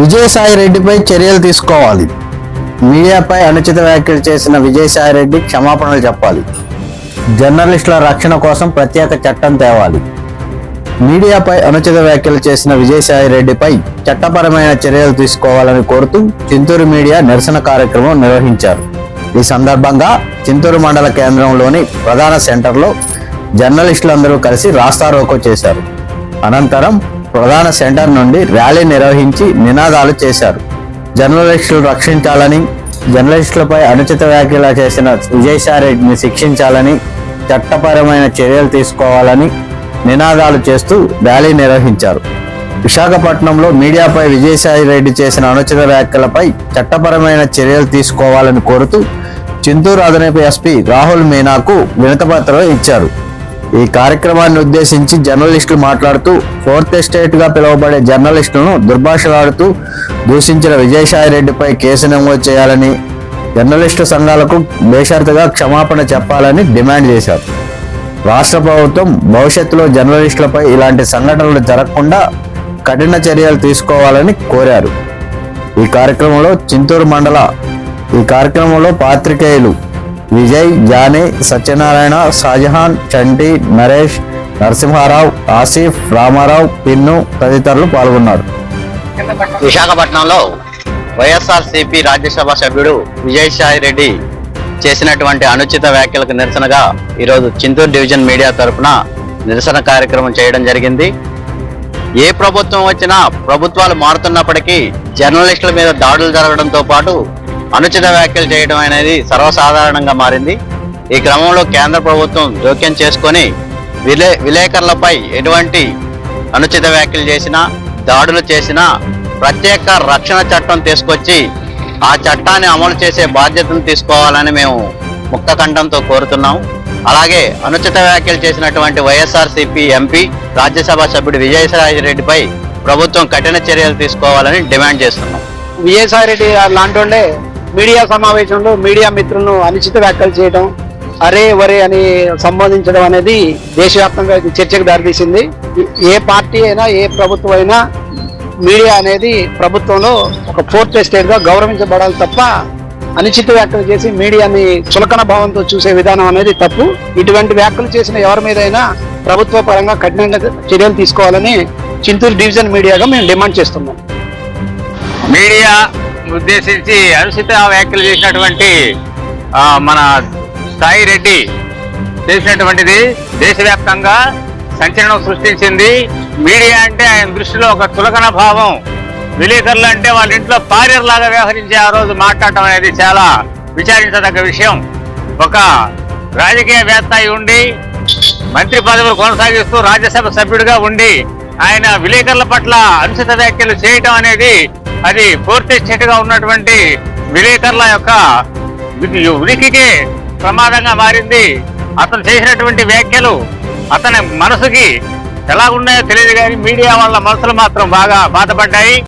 విజయసాయి రెడ్డిపై చర్యలు తీసుకోవాలి. మీడియాపై అనుచిత వ్యాఖ్యలు చేసిన విజయసాయి రెడ్డి క్షమాపణలు చెప్పాలి. జర్నలిస్టుల రక్షణ కోసం ప్రత్యేక చట్టం తేవాలి. మీడియాపై అనుచిత వ్యాఖ్యలు చేసిన విజయసాయి రెడ్డిపై చట్టపరమైన చర్యలు తీసుకోవాలని కోరుతూ చింతూరు మీడియా నిరసన కార్యక్రమం నిర్వహించారు. ఈ సందర్భంగా చింతూరు మండల కేంద్రంలోని ప్రధాన సెంటర్లో జర్నలిస్టులందరూ కలిసి రాస్తారోకో చేశారు. అనంతరం ప్రధాన సెంటర్ నుండి ర్యాలీ నిర్వహించి నినాదాలు చేశారు. జర్నలిస్టులు రక్షించాలని జర్నలిస్టులపై అనుచిత వ్యాఖ్యలు చేసిన విజయసాయిరెడ్డిని శిక్షించాలని చట్టపరమైన చర్యలు తీసుకోవాలని నినాదాలు చేస్తూ ర్యాలీ నిర్వహించారు. విశాఖపట్నంలో మీడియాపై విజయసాయి రెడ్డి చేసిన అనుచిత వ్యాఖ్యలపై చట్టపరమైన చర్యలు తీసుకోవాలని కోరుతూ చింతూరు అదనపు ఎస్పీ రాహుల్ మీనాకు వినతపత్రం ఇచ్చారు. ఈ కార్యక్రమాన్ని ఉద్దేశించి జర్నలిస్టులు మాట్లాడుతూ ఫోర్త్ ఎస్టేట్గా పిలువబడే జర్నలిస్టులను దుర్భాషలాడుతూ దూషించిన విజయసాయి రెడ్డిపై కేసు నమోదు చేయాలని జర్నలిస్టు సంఘాలకు బేషరతుగా క్షమాపణ చెప్పాలని డిమాండ్ చేశారు. రాష్ట్ర ప్రభుత్వం భవిష్యత్తులో జర్నలిస్టులపై ఇలాంటి సంఘటనలు జరగకుండా కఠిన చర్యలు తీసుకోవాలని కోరారు. ఈ కార్యక్రమంలో చింతూరు మండల ఈ కార్యక్రమంలో పాత్రికేయులు విజయ్ జానీ సత్యనారాయణ షాజహాన్ చంటి నరేష్ నరసింహారావు ఆసిఫ్ రామారావు పిన్ను తదితరులు పాల్గొన్నారు. విశాఖపట్నంలో వైఎస్ఆర్ సిపి రాజ్యసభ సభ్యుడు విజయసాయి రెడ్డి చేసినటువంటి అనుచిత వ్యాఖ్యలకు నిరసనగా ఈరోజు చింతూరు డివిజన్ మీడియా తరఫున నిరసన కార్యక్రమం చేయడం జరిగింది. ఏ ప్రభుత్వం వచ్చినా ప్రభుత్వాలు మారుతున్నప్పటికీ జర్నలిస్టుల మీద దాడులు జరగడంతో పాటు అనుచిత వ్యాఖ్యలు చేయడం అనేది సర్వసాధారణంగా మారింది. ఈ క్రమంలో కేంద్ర ప్రభుత్వం జోక్యం చేసుకొని విలే విలేకరులపై ఎటువంటి అనుచిత వ్యాఖ్యలు చేసినా దాడులు చేసినా ప్రత్యేక రక్షణ చట్టం తీసుకొచ్చి ఆ చట్టాన్ని అమలు చేసే బాధ్యతను తీసుకోవాలని మేము ముక్తఖండంతో కోరుతున్నాం. అలాగే అనుచిత వ్యాఖ్యలు చేసినటువంటి వైఎస్ఆర్సీపీ ఎంపీ రాజ్యసభ సభ్యుడు విజయసాయి రెడ్డిపై ప్రభుత్వం కఠిన చర్యలు తీసుకోవాలని డిమాండ్ చేస్తున్నాం. విజయసాయి రెడ్డి లాంటి వాళ్ళే మీడియా సమావేశంలో మీడియా మిత్రులను అనుచిత వ్యాఖ్యలు చేయడం అరే వరే అని సంబోధించడం అనేది దేశవ్యాప్తంగా చర్చకు దారితీసింది. ఏ పార్టీ అయినా ఏ ప్రభుత్వం అయినా మీడియా అనేది ప్రభుత్వంలో ఒక ఫోర్త్ స్టేట్గా గౌరవించబడాలి తప్ప అనుచిత వ్యాఖ్యలు చేసి మీడియాని చులకన భావంతో చూసే విధానం అనేది తప్పు. ఇటువంటి వ్యాఖ్యలు చేసిన ఎవరి మీదైనా ప్రభుత్వ పరంగా కఠినంగా చర్యలు తీసుకోవాలని చింతూరు డివిజన్ మీడియాగా మేము డిమాండ్ చేస్తున్నాం. మీడియా ఉద్దేశించి అనుచిత వ్యాఖ్యలు చేసినటువంటి మన సాయి రెడ్డి చేసినటువంటిది దేశవ్యాప్తంగా సంచలనం సృష్టించింది. మీడియా అంటే ఆయన దృష్టిలో ఒక చులకన భావం. విలేకరులు అంటే వాళ్ళ ఇంట్లో లాగా వ్యవహరించి ఆ రోజు మాట్లాడటం అనేది చాలా విచారించదగ్గ విషయం. ఒక రాజకీయవేత్త అయి ఉండి మంత్రి పదవులు కొనసాగిస్తూ రాజ్యసభ సభ్యుడిగా ఉండి ఆయన విలేకరుల పట్ల అనుచిత వ్యాఖ్యలు చేయటం అనేది అది పూర్తి చెట్టుగా ఉన్నటువంటి విలేకరుల యొక్క ఉనికి- ఉనికికే ప్రమాదంగా మారింది. అతను చేసినటువంటి వ్యాఖ్యలు అతని మనసుకి ఎలా ఉన్నాయో తెలియదు కానీ మీడియా వాళ్ళ మనసులు మాత్రం బాగా బాధపడ్డాయి.